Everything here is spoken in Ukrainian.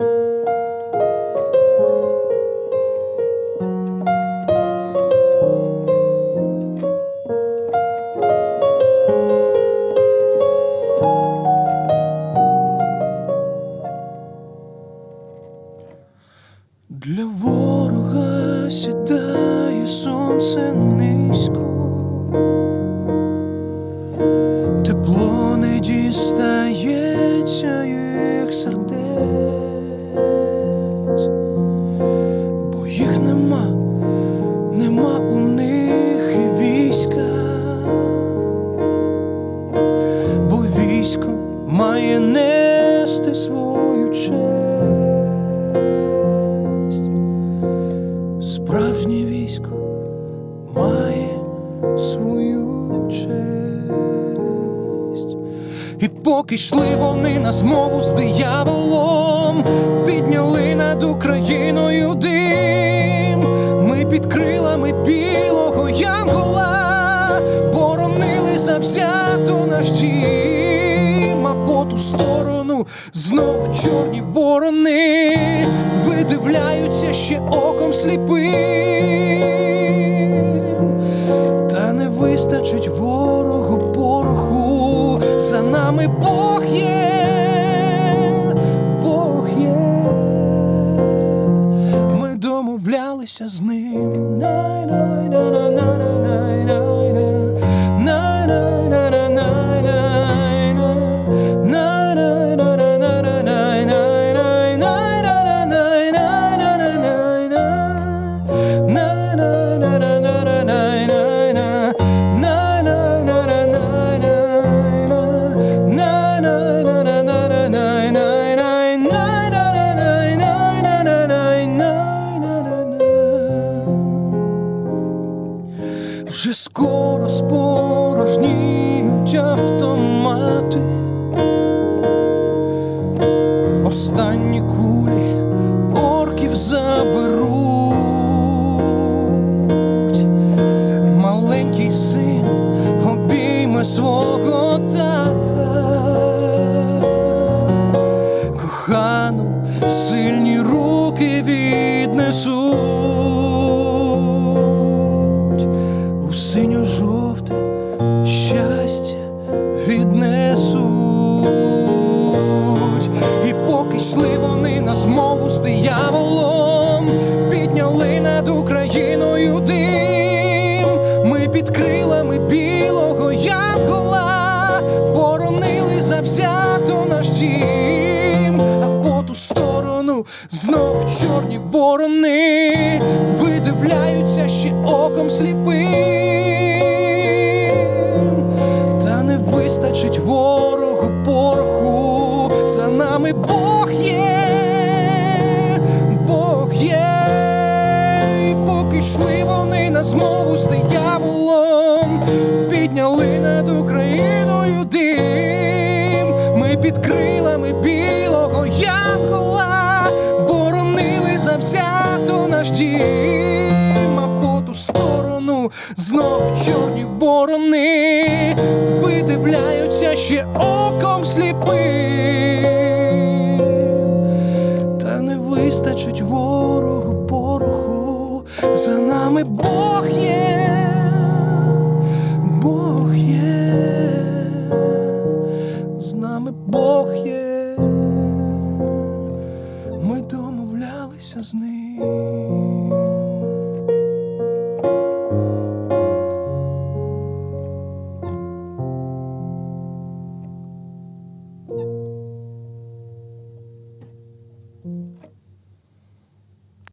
Для ворога сідає сонце низько, військо має нести свою честь. Справжнє військо має свою честь. І поки йшли вони на змову з дияволом, підняли над Україною дим. Ми під крилами білого янгола боронили завзято наш дім, ту сторону. Знов чорні ворони видивляються ще оком сліпим, та не вистачить ворогу пороху, за нами Бог є, Бог є, ми домовлялися з ним. Вже скоро спорожніють автомати. Останні кулі орків заберуть. Маленький син обійме свого тата. Кохану сильні руки віднесуть І йшли вони на змову з дияволом, підняли над Україною дим. Ми під крилами білого янгола. Боронили завзято наш дім, а по ту сторону знов чорні ворони. Видивляються ще оком сліпим, та не вистачить за нами Бог є, Бог є, і поки йшли вони на змову з дияволом, підняли над Україною дим, ми під крилами білого янгола боронили завзято наш дім, а по ту сторону знов чорні ворони видивляються ще оком сліпим, вистачить ворогу пороху, за нами Бог є, Бог є, з нами Бог є, ми домовлялися з ним.